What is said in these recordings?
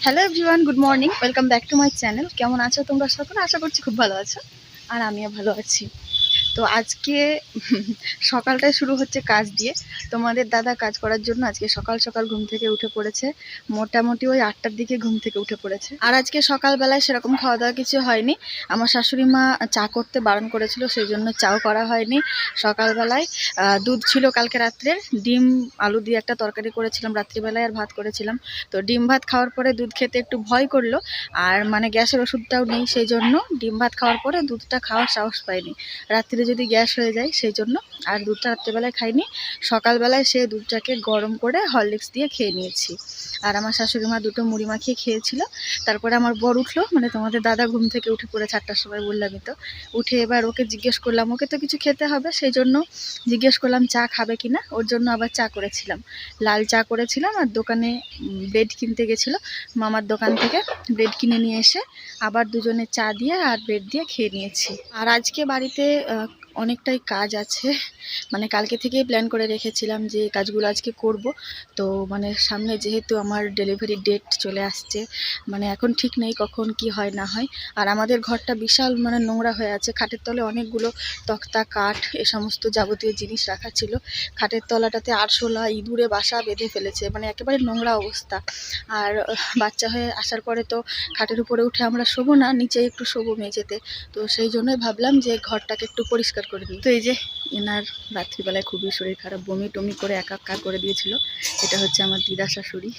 Hello everyone good morning welcome back to my channel কেমন আছো তোমরা সকলে? আশা করছি খুব ভালো আছো। আর আমিও ভালো আছি। তো আজকে সকালটাই শুরু হচ্ছে কাজ দিয়ে। তোমাদের দাদা কাজ করার জন্য আজকে সকাল সকাল ঘুম থেকে উঠে পড়েছে। মোটামুটি ওই আটটার দিকে ঘুম থেকে উঠে পড়েছে। আর আজকে সকালবেলায় সেরকম খাওয়া দাওয়া কিছু হয়নি। আমার শাশুড়ি মা চা করতে বারণ করেছিল, সেই জন্য চাও করা হয়নি সকালবেলায়। দুধ ছিল কালকে রাত্রের। ডিম, আলু দিয়ে একটা তরকারি করেছিলাম, রাত্রিবেলায় আর ভাত করেছিলাম। তো ডিম ভাত খাওয়ার পরে দুধ খেতে একটু ভয় করল। আর মানে গ্যাসের ওষুধটাও নেই, সেই জন্য ডিম ভাত খাওয়ার পরে দুধটা খাওয়ার সাহস পাইনি। রাত্রিরে যদি গ্যাস হয়ে যায়, সেই জন্য। আর দুধটা রাত্রিবেলায় খাইনি। সকালবেলায় সে দুধটাকে গরম করে হরলিক্স দিয়ে খেয়ে নিয়েছি। আর আমার শাশুড়ি মা দুটো মুড়ি মাখিয়ে খেয়েছিল। তারপরে আমার বর উঠল। মানে তোমাদের দাদা ঘুম থেকে উঠে পড়ে চারটার সময় বললামই তো। উঠে এবার ওকে জিজ্ঞেস করলাম, ওকে তো কিছু খেতে হবে? সেই জন্য জিজ্ঞেস করলাম, চা খাবে কি না? ওর জন্য আবার চা করেছিলাম। লাল চা করেছিলাম আর দোকানে ব্রেড কিনতে গেছিল। মামার দোকান থেকে ব্রেড কিনে নিয়ে এসে আবার দুজনে চা দিয়ে আর ব্রেড দিয়ে খেয়ে নিয়েছি। আর আজকে বাড়িতে অনেকটাই কাজ আছে। মানে কালকে থেকেই প্ল্যান করে রেখেছিলাম যে কাজগুলো আজকে করব। তো মানে সামনে যেহেতু আমার ডেলিভারি ডেট চলে আসছে মানে এখন ঠিক নেই কখন কি হয় না হয়। আর আমাদের ঘরটা বিশাল মানে নোংরা হয়ে আছে। খাটের তলে অনেকগুলো তক্তা, কাঠ এ সমস্ত যাবতীয় জিনিস রাখা ছিল। খাটের তলাটাতে আরশোলা, ইঁদুরে, বাসা বেঁধে ফেলেছে। মানে একেবারে নোংরা অবস্থা। আর বাচ্চা হয়ে আসার পরে তো খাটের উপরে উঠে আমরা শোবো না, নিচে একটু শোবো মেঝেতে। তো সেই জন্যই ভাবলাম যে ঘরটাকে একটু পরিষ্কার করে দিই তো এই যে এনার রাত্রিবেলায় খুবই শরীর খারাপ, বমি টমি করে একাকার করে দিয়েছিল। এটা হচ্ছে আমার দিদা শাশুড়ি।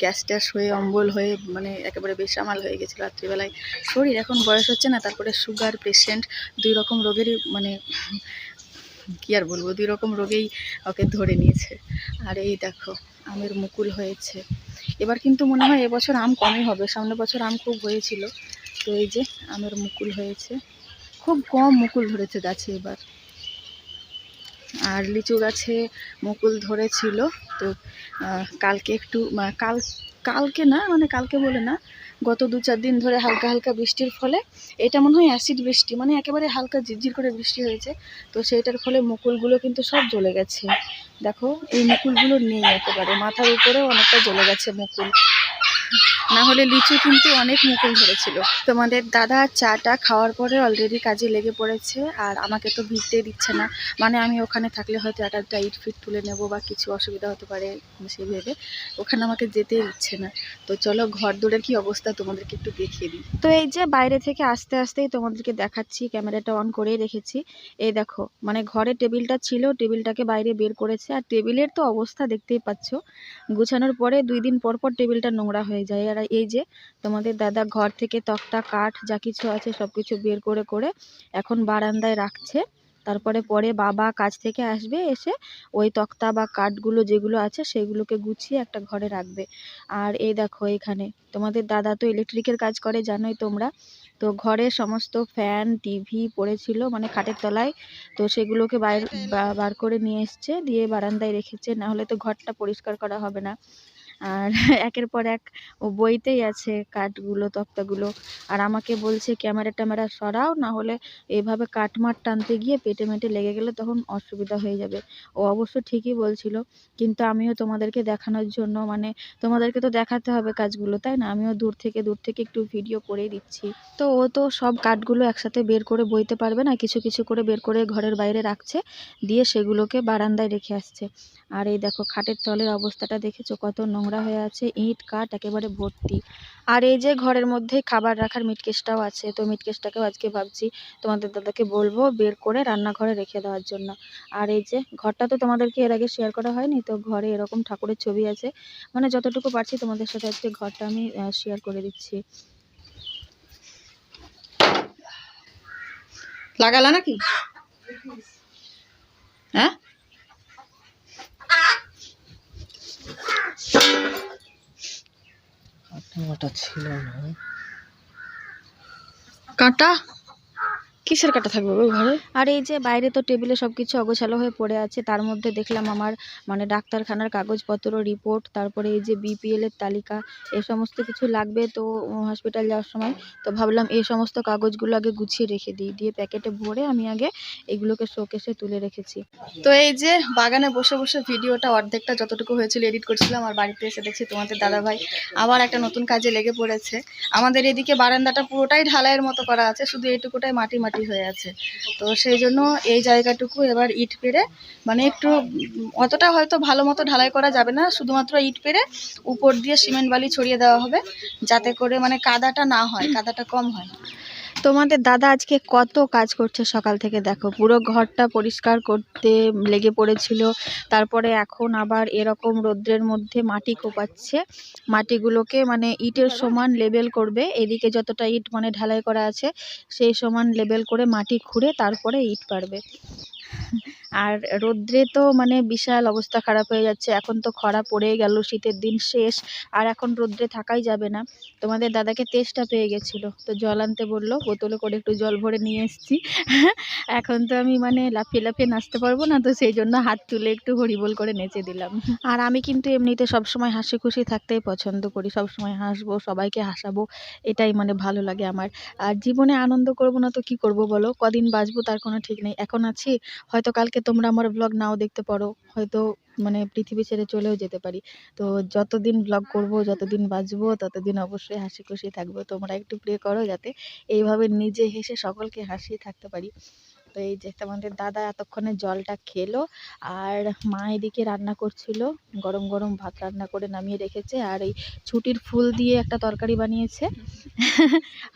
গ্যাস ট্যাস হয়ে, অম্বল হয়ে মানে একেবারে বেসামাল হয়ে গেছিল রাত্রিবেলায়। শরীর এখন বয়স হচ্ছে না, তারপরে সুগার, পেশেন্ট, দুই রকম রোগেরই মানে কি আর বলব, দুই রকম রোগেই ওকে ধরে নিয়েছে। আর এই দেখো, আমের মুকুল হয়েছে। এবার কিন্তু মনে হয় এবছর আম কমই হবে সামনের বছর আম খুব হয়েছিল। তো এই যে আমের মুকুল হয়েছে। খুব কম মুকুল ধরেছে গাছে এবার। আর লিচু গাছে মুকুল ধরেছিল, তো কালকে একটু কাল, কালকে না মানে কালকে বলে না, গত দু চার দিন ধরে হালকা হালকা বৃষ্টির ফলে, এটা মনে হয় অ্যাসিড বৃষ্টি মানে একেবারে হালকা ঝিরঝির করে বৃষ্টি হয়েছে, তো সেইটার ফলে মুকুলগুলো কিন্তু সব জ্বলে গেছে। দেখো, এই মুকুলগুলো নেই একেবারে, মাথার উপরেও অনেকটা জ্বলে গেছে মুকুল। না হলে লিচু কিন্তু অনেক মুকুল ধরেছিল। তোমাদের দাদা চাটা খাওয়ার পরে অলরেডি কাজে লেগে পড়েছে আর আমাকে তো ভিড়তে দিচ্ছে না। মানে আমি ওখানে থাকলে হয়তো এক একটা ইট ফিট তুলে নেব বা কিছু অসুবিধা হতে পারে সে ভেবে। ওখানে আমাকে যেতেই দিচ্ছে না। তো চলো ঘর দৌড়ের কি অবস্থা তোমাদেরকে একটু দেখিয়ে দিই। তো এই যে বাইরে থেকে আস্তে আস্তেই তোমাদেরকে দেখাচ্ছি, ক্যামেরাটা অন করেই রেখেছি। এই দেখো মানে ঘরে টেবিলটা ছিল, টেবিলটাকে বাইরে বের করেছে। আর টেবিলের তো অবস্থা দেখতেই পাচ্ছ। গুছানোর পরে দুই দিন পর পর টেবিলটা নোংরা হয়ে যায় আর এই যে তোমাদের দাদা ঘর থেকে তক্তা কাঠ যা কিছু আছে সব কিছু বের করে করে এখন বারান্দায় রাখছে। তারপরে পরে বাবা কাজ থেকে আসবে, এসে ওই তক্তা বা কাঠগুলো যেগুলো আছে সেগুলোকে গুছিয়ে একটা ঘরে রাখবে। আর এই দেখো এখানে, তোমাদের দাদা তো ইলেকট্রিকের কাজ করে, জানোই তোমরা। তো ঘরে সমস্ত ফ্যান, টিভি পড়েছিল মানে খাটের তলায়। তো সেগুলোকে বাইর বার করে নিয়ে এসছে, দিয়ে বারান্দায় রেখেছে না হলে তো ঘরটা পরিষ্কার করা হবে না। আর একের পর এক ও বইতেই আছে কাঠগুলো, তক্তাগুলো। আর আমাকে বলছে, ক্যামেরা ট্যামেরা সরাও না হলে এইভাবে কাঠমাট টানতে গিয়ে পেটে মেটে লেগে গেলে তখন অসুবিধা হয়ে যাবে। ও অবশ্য ঠিকই বলছিল, কিন্তু আমিও তোমাদেরকে দেখানোর জন্য মানে তোমাদেরকে তো দেখাতে হবে কাজগুলো, তাই না? আমিও দূর থেকে দূর থেকে একটু ভিডিও করেই দিচ্ছি। তো ও তো সব কাঠগুলো একসাথে বের করে বইতে পারবে না, কিছু কিছু করে বের করে ঘরের বাইরে রাখছে, দিয়ে সেগুলোকে বারান্দায় রেখে আসছে। আর এই দেখো, খাটের তলের অবস্থাটা দেখেছ? কত নোংরা হয়ে আছে, ইট, কাঠ, একেবারে ভর্তি। আর এই যে ঘরের মধ্যে খাবার রাখার মিটকেসটাও আছে, তো মিটকেসটাকেও আজকে ভাবছি তোমাদের দাদাকে বলব বের করে রান্নাঘরে রেখে দেওয়ার জন্য। আর এই যে ঘরটা তো তোমাদেরকে এর আগে শেয়ার করা হয়নি, তো ঘরে এরকম ঠাকুরের ছবি আছে। মানে যতটুকু পারছি তোমাদের সাথে আজকে ঘরটা আমি শেয়ার করে দিচ্ছি। লাগালা নাকি? হ্যাঁ? কাটা ছিল না। কাঁটা? কিসের কাটা থাকবে ওই ঘরে? আর এই যে বাইরে তো টেবিলে সব কিছু অগোছালো হয়ে পড়ে আছে তার মধ্যে দেখলাম আমার মানে ডাক্তারখানার কাগজপত্র রিপোর্ট তারপরে এই যে বিপিএল এর তালিকা এ সমস্ত কিছু লাগবে তো হসপিটাল যাওয়ার সময়। তো ভাবলাম এই সমস্ত কাগজগুলো আগে গুছিয়ে রেখে দিই দিয়ে প্যাকেটে ভরে আমি আগে এগুলোকে শোকেসে তুলে রেখেছি। তো এই যে বাগানে বসে বসে ভিডিওটা অর্ধেকটা যতটুকু হয়েছিল এডিট করছিলাম আর বাড়িতে এসে দেখছি তোমাদের দাদাভাই আবার একটা নতুন কাজে লেগে পড়েছে। আমাদের এদিকে বারান্দাটা পুরোটাই ঢালাইয়ের মতো করা আছে শুধু এইটুকুটাই মাটি মাটি হয়ে আছে। তো সেই জন্য এই জায়গাটুকু এবার ইট পেরে মানে একটু অতটা হয়তো ভালো মতো ঢালাই করা যাবে না, শুধুমাত্র ইট পেরে উপর দিয়ে সিমেন্ট বালি ছড়িয়ে দেওয়া হবে, যাতে করে মানে কাদাটা না হয়, কাদাটা কম হয়। তোমাদের দাদা আজকে কত কাজ করছে সকাল থেকে দেখো। পুরো ঘরটা পরিষ্কার করতে লেগে পড়েছিল। তারপরে এখন আবার এরকম রৌদ্রের মধ্যে মাটি কোপাচ্ছে। মাটিগুলোকে মানে ইটের সমান লেবেল করবে। এদিকে যতটা ইট মানে ঢালাই করা আছে, সেই সমান লেবেল করে মাটি খুঁড়ে তারপরে ইট পারবে আর রৌদ্রে তো মানে বিশাল অবস্থা খারাপ হয়ে যাচ্ছে। এখন তো খরা পড়ে গেল, শীতের দিন শেষ, আর এখন রৌদ্রে থাকাই যাবে না। তোমাদের দাদাকে তেষ্টা পেয়ে গেছিল, তো জল আনতে বলল, বোতলে করে একটু জল ভরে নিয়ে এসেছি। এখন তো আমি মানে লাফিয়ে লাফিয়ে নাচতে পারব না, তো সেই জন্য হাত তুলে একটু হরিবোল করে নেচে দিলাম। আর আমি কিন্তু এমনিতে সবসময় হাসি খুশি থাকতেই পছন্দ করি, সবসময় হাসবো, সবাইকে হাসাবো, এটাই মানে ভালো লাগে আমার। আর জীবনে আনন্দ করব না তো কি করব বলো? কদিন বাঁচবো তার কোনো ঠিক নেই। এখন আছি, হয়তো কালকে তোমরা আমার ব্লগ নাও দেখতে পারো, হয়তো মানে পৃথিবী ছেড়ে চলেও যেতে পারি। তো যতদিন ব্লগ করব, যতদিন বাঁচবো, ততদিন অবশ্যই হাসি খুশি থাকব। তোমরা একটু প্রে করো যাতে এইভাবে নিজে হেসে সকলকে হাসিয়ে থাকতে পারি। তো এই যে তোমাদের দাদা এতক্ষণে জলটা খেলো, আর মা এদিকে রান্না করছিল গরম গরম ভাত রান্না করে নামিয়ে রেখেছে, আর এই ছুটির ফুল দিয়ে একটা তরকারি বানিয়েছে।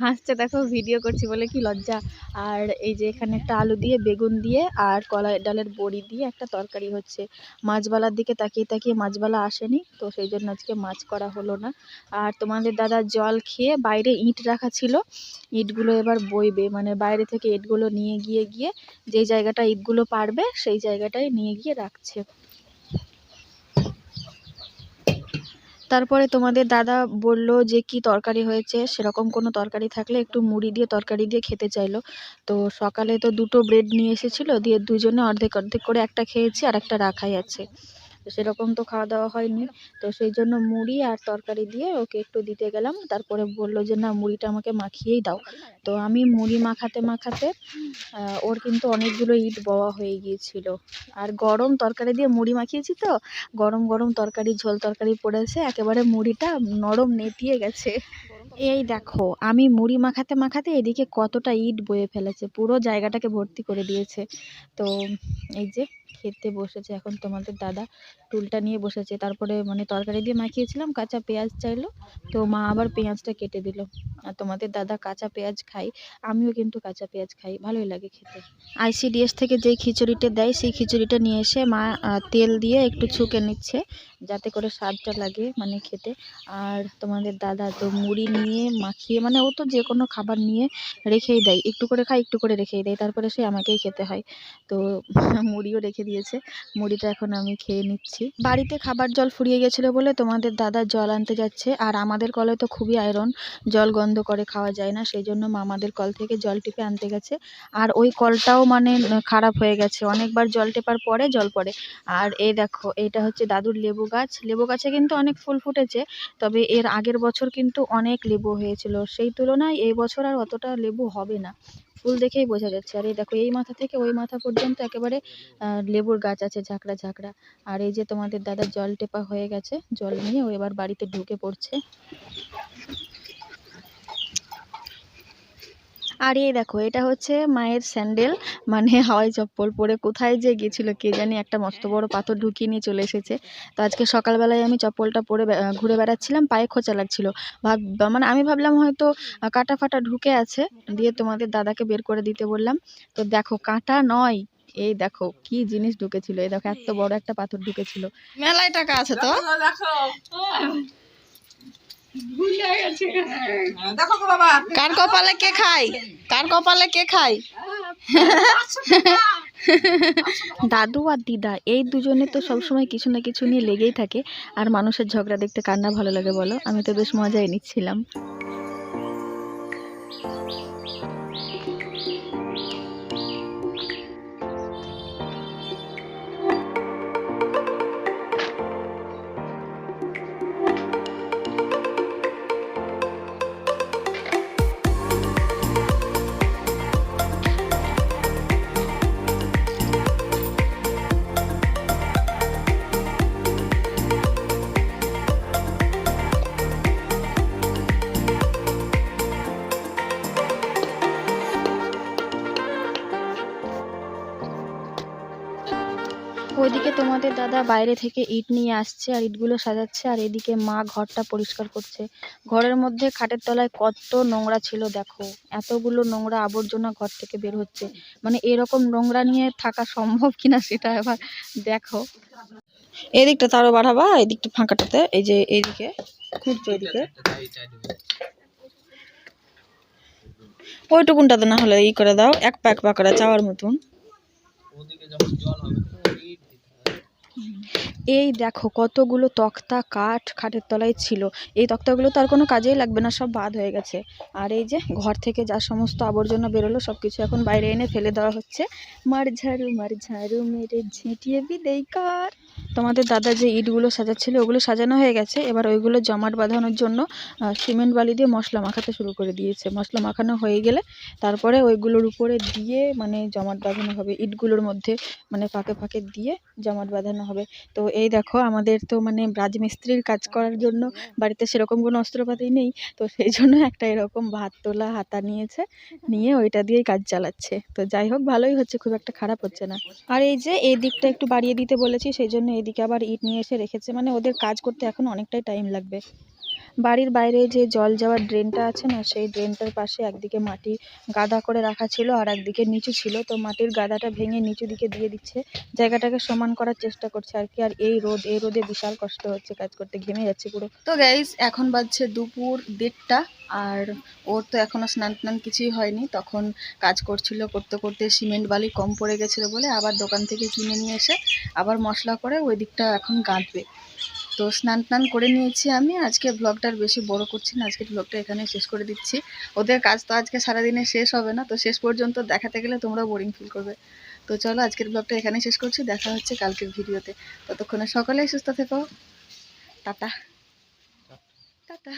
হাসছে দেখো ভিডিও করছি বলে কি লজ্জা। আর এই যে এখানে একটা আলু দিয়ে, বেগুন দিয়ে আর কলাই ডালের বড়ি দিয়ে একটা তরকারি হচ্ছে। মাছবালার দিকে তাকিয়ে তাকিয়ে মাছবালা আসেনি, তো সেই জন্য আজকে মাছ করা হলো না। আর তোমাদের দাদা জল খেয়ে বাইরে ইট রাখা ছিল। ইটগুলো এবার বইবে মানে বাইরে থেকে ইটগুলো নিয়ে গিয়ে গিয়ে যেই জায়গাটা ইটগুলো পারবে, সেই জায়গাটায় নিয়ে গিয়ে রাখছে। তারপরে তোমাদের দাদা বলল যে কি তরকারি হয়েছে, সেরকম কোনো তরকারি থাকলে একটু মুড়ি দিয়ে, তরকারি দিয়ে খেতে চাইলো। তো সকালে তো দুটো ব্রেড নিয়ে এসেছিল, দিয়ে দুজনে অর্ধেক অর্ধেক করে একটা খেয়েছি আর একটা রাখাই আছে। তো সেরকম তো খাওয়া দাওয়া হয়নি। তো সেই জন্য মুড়ি আর তরকারি দিয়ে ওকে একটু দিতে গেলাম। তারপরে বলল যে, না, মুড়িটা আমাকে মাখিয়েই দাও। তো আমি মুড়ি মাখাতে মাখাতে ওর কিন্তু অনেকগুলো ইট বওয়া হয়ে গিয়েছিল। আর গরম তরকারি দিয়ে মুড়ি মাখিয়েছি তো, গরম গরম তরকারি, ঝোল তরকারি পড়েছে, একেবারে মুড়িটা নরম নেতিয়ে গেছে। এই দেখো, আমি মুড়ি মাখাতে মাখাতে এদিকে কতটা ইট বয়ে ফেলেছে, পুরো জায়গাটাকে ভর্তি করে দিয়েছে। তো এই যে খেতে বসেছে। এখন তোমাদের দাদা টুলটা নিয়ে বসেছে। তারপরে মানে তরকারি দিয়ে মাখিয়েছিলাম, কাঁচা পেঁয়াজ চাইলো। তো মা আবার পেঁয়াজটা কেটে দিল। আর তোমাদের দাদা কাঁচা পেঁয়াজ খাই আমিও কিন্তু কাঁচা পেঁয়াজ খাই, ভালোই লাগে খেতে। আইসিডিএস থেকে যেই খিচুড়িটা দেয়, সেই খিচুড়িটা নিয়ে এসে মা তেল দিয়ে একটু ছুঁকে নিচ্ছে। যাতে করে স্বাদটা লাগে মানে খেতে। আর তোমাদের দাদা তো মুড়ি নিয়ে মাখিয়ে মানে ও তো যে কোনো খাবার নিয়ে রেখেই দেয়। একটু করে খায়, একটু করে রেখেই দেয়। তারপরে সে আমাকেই খেতে হয়। তো মুড়িও রেখে দিয়েছে। মুড়িটা এখন আমি খেয়ে নিচ্ছি। বাড়িতে খাবার জল ফুরিয়ে গেছিল বলে তোমাদের দাদা জল আনতে যাচ্ছে। আর আমাদের কলে তো খুবই আয়রন। জল গন্ধ করে খাওয়া যায় না। সেই জন্য মামাদের কল থেকে জল টিপে আনতে গেছে। আর ওই কলটাও মানে খারাপ হয়ে গেছে। অনেকবার জল টেপার পরে জল পড়ে। আর এই দেখো, এইটা হচ্ছে দাদুর লেবু গাছ। লেবু গাছে কিন্তু অনেক ফুল ফুটেছে, তবে এর আগের বছর কিন্তু অনেক লেবু হয়েছিল। সেই তুলনায় এই বছর আর অতটা লেবু হবে না। ফুল দেখেই বোঝা যাচ্ছে। আর এই দেখো, এই মাথা থেকে ওই মাথা পর্যন্ত একেবারে লেবুর গাছ আছে ঝাঁকড়া ঝাঁকড়া। আর এই যে তোমাদের দাদা জল টেপা হয়ে গেছে, জল নিয়ে ও এবার বাড়িতে ঢুকে পড়ছে। আর এই দেখো এটা হচ্ছে মায়ের স্যান্ডেল। মানে হাওয়াই চপ্পল পরে কোথায় যে গেছিল কে জানি একটা মস্ত বড় পাথর ঢুকিয়ে নিয়ে চলে এসেছে। তো আজকে সকালবেলায় আমি চপ্পলটা পরে ঘুরে বেড়াচ্ছিলাম পায়ে খোঁচা লাগছিল। ভাব মানে আমি ভাবলাম হয়তো কাঁটা ফাটা ঢুকে আছে দিয়ে তোমাদের দাদাকে বের করে দিতে বললাম। তো দেখো কাঁটা নয় এই দেখো কি জিনিস ঢুকেছিল। এই দেখো এত বড় একটা পাথর ঢুকেছিল। মেলায় টাকা আছে তো? দেখো। কার কপালে কে খাই কার কপালে কে খায়? দাদু আর দিদা, এই দুজনে তো সবসময় কিছু না কিছু নিয়ে লেগেই থাকে। আর মানুষের ঝগড়া দেখতে কান্না ভালো লাগে বলো? আমি তো বেশ মজাই নিচ্ছিলাম। তোমাদের দাদা বাইরে থেকে ইট নিয়ে আসছে আর ইটগুলো সাজাচ্ছে আর এদিকে মা ঘরটা পরিষ্কার করছে। ঘরের মধ্যে খাটের তলায় কত নোংরা ছিল, দেখো। এতগুলো নোংরা আবর্জনা ঘর থেকে বের হচ্ছে। মানে এরকম নোংরা নিয়ে থাকা সম্ভব কিনা সেটা এবার দেখো। এদিকটা তারও বাড়াবা এদিকটা ফাঁকাটাতে, এই যে এইদিকে খুঁজছো এদিকে। ওইটুকুনটাতে না হলে ই করে দাও, এক পা এক চাওয়ার মতন। ওদিকে যখন জল হবে তখন ইট দিতে হবে এই দেখো কতগুলো তক্তা কাঠ খাটের তলায় ছিল। এই তক্তাগুলো তো আর কোনো কাজেই লাগবে না, সব বাদ হয়ে গেছে। আর এই যে ঘর থেকে যা সমস্ত আবর্জনা বেরোলো, সব কিছু এখন বাইরে এনে ফেলে দেওয়া হচ্ছে। মার ঝাড়ু মার ঝাড়ু মেরে ঝেঁটিয়ে বিদেই কার। তোমাদের দাদা যে ইটগুলো সাজাচ্ছিল, ওগুলো সাজানো হয়ে গেছে। এবার ওইগুলো জমাট বাঁধানোর জন্য সিমেন্ট বালি দিয়ে মশলা মাখাতে শুরু করে দিয়েছে। মশলা মাখানো হয়ে গেলে তারপরে ওইগুলোর উপরে দিয়ে মানে জমাট বাঁধানো হবে, ইটগুলোর মধ্যে মানে ফাঁকে ফাঁকে দিয়ে জমাট বাঁধানো হবে। তো এই দেখো, আমাদের তো মানে রাজমিস্ত্রির কাজ করার জন্য বাড়িতে সেরকম কোনো অস্ত্রপাতি নেই। তো সেই জন্য একটা এরকম ভাত তোলা হাতা নিয়েছে, নিয়ে ওইটা দিয়েই কাজ চালাচ্ছে। তো যাই হোক, ভালোই হচ্ছে, খুব একটা খারাপ হচ্ছে না। আর এই যে, এই দিকটা একটু বাড়িয়ে দিতে বলেছি, সেই জন্য এদিকে আবার ইট নিয়ে এসে রেখেছে। মানে ওদের কাজ করতে এখন অনেকটাই টাইম লাগবে। বাড়ির বাইরে যে জল যাওয়ার ড্রেনটা আছে না, সেই ড্রেনটার পাশে একদিকে মাটি গাদা করে রাখা ছিল আর একদিকে নিচু ছিল। তো মাটির গাদাটা ভেঙে নিচু দিকে দিয়ে দিচ্ছে। জায়গাটাকে সমান করার চেষ্টা করছে আর কি। আর এই রোদ, এই রোদে বিশাল কষ্ট হচ্ছে, কাজ করতে ঘেমে যাচ্ছে পুরো। তো গাইজ এখন বাজছে দুপুর দেড়টা আর ওর তো এখনও স্নান টান কিছুই হয়নি। তখন কাজ করছিল, করতে করতে সিমেন্ট বালি কম পড়ে গেছিল বলে আবার দোকান থেকে কিনে নিয়ে এসে আবার মশলা করে ওই দিকটা এখন গাঁথবে তো স্নান টান করে নিয়েছি আমি। আজকে ব্লগটার বেশি বড় করছি না। আজকে ব্লগটা এখানে শেষ করে দিচ্ছি। ওদের কাজ তো আজকে সারাদিনে শেষ হবে না। তো শেষ পর্যন্ত দেখাতে গেলে তোমরা বোরিং ফিল করবে। তো চলো আজকের ব্লগটা এখানেই শেষ করছি। দেখা হচ্ছে কালকের ভিডিওতে। ততক্ষণে সকলেই সুস্থ থেকো। টাটা। টাটা।